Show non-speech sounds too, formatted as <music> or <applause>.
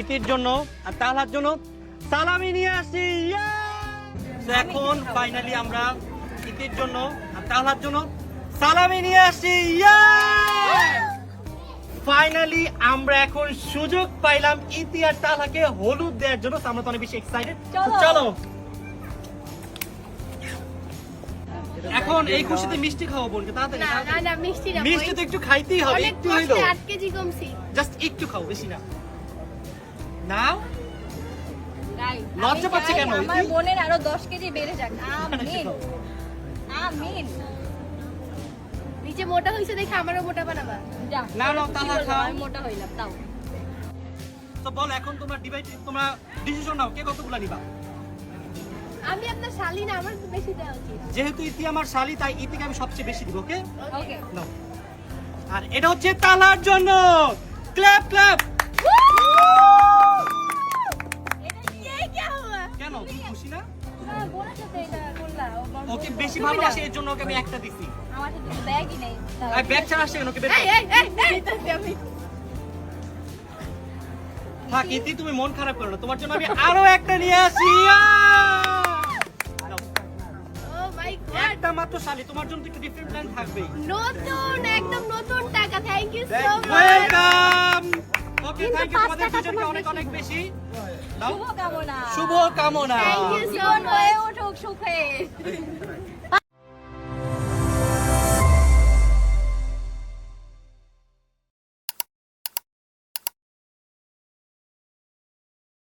ইতির জন্য আর তালহার জন্য সালামি নিয়ে আসি। এখন ফাইনালি আমরা ইতির জন্য আর তালহার জন্য সালামি নিয়ে আসি। ফাইনালি আমরা এখন সুযোগ পাইলাম ইতি আর তালহাকে হলুদ দেওয়ার জন্য। আমরা তো অনেক বেশি এক্সাইটেড চলো। এখন এই খুশিতে মিষ্টি খাওয়া বোনকে তাড়াতাড়ি না না মিষ্টি না মিষ্টি তো একটু খাইতেই হবে একটু হইল। আট কেজি কমছি। জাস্ট একটু খাও বেশি না। নাও। লজ্জা পাচ্ছে কেন? আমার বোনের আরও দশ কেজি বেড়ে যাক। <laughs> আমিন। আমিন। মোটা হয়েছে দেখে আমারও মোটা বানাবা। যা খাও। আমি মোটা হইলাম তাও তো বল এখন তোমরা ডিভাইড তোমরা ডিসিশন নাও কে কতগুলা নিবা? আমি আপনার শালি না আমার বেশি দেওয়া উচিত। যেহেতু ইতি আমার শালি তাই ইতিকে আমি সবচেয়ে বেশি দিব ওকে? ওকে। নাও। আর এটা হচ্ছে তালার জন্য। Clap clap. খুশি না? হ্যাঁ, ওকে বেশি তুমি ভালোবাসে এর জন্য ওকে আমি একটা দিছি। আমার তো ব্যাগই নেই। আর ব্যাগ ছাড়া আসছে ওকে বের এই এই এই এই আমি থাক ইতি তুমি মন খারাপ করো না। তোমার জন্য আমি আরও একটা নিয়ে আসি। নাও, ও মাই গড। একটা মাত্র শালি তোমার জন্য তো একটু ডিফারেন্ট প্ল্যান থাকবেই। নতুন একদম নতুন টাকা। থ্যাংক ইউ সো কিন্তু থ্যাংক ইউ পাঁচ তোমাদের টাকা তোমার অনেক অনেক বেশি। শুভ কামনা। শুভ কামনা. হয়ে উঠুক সুখে।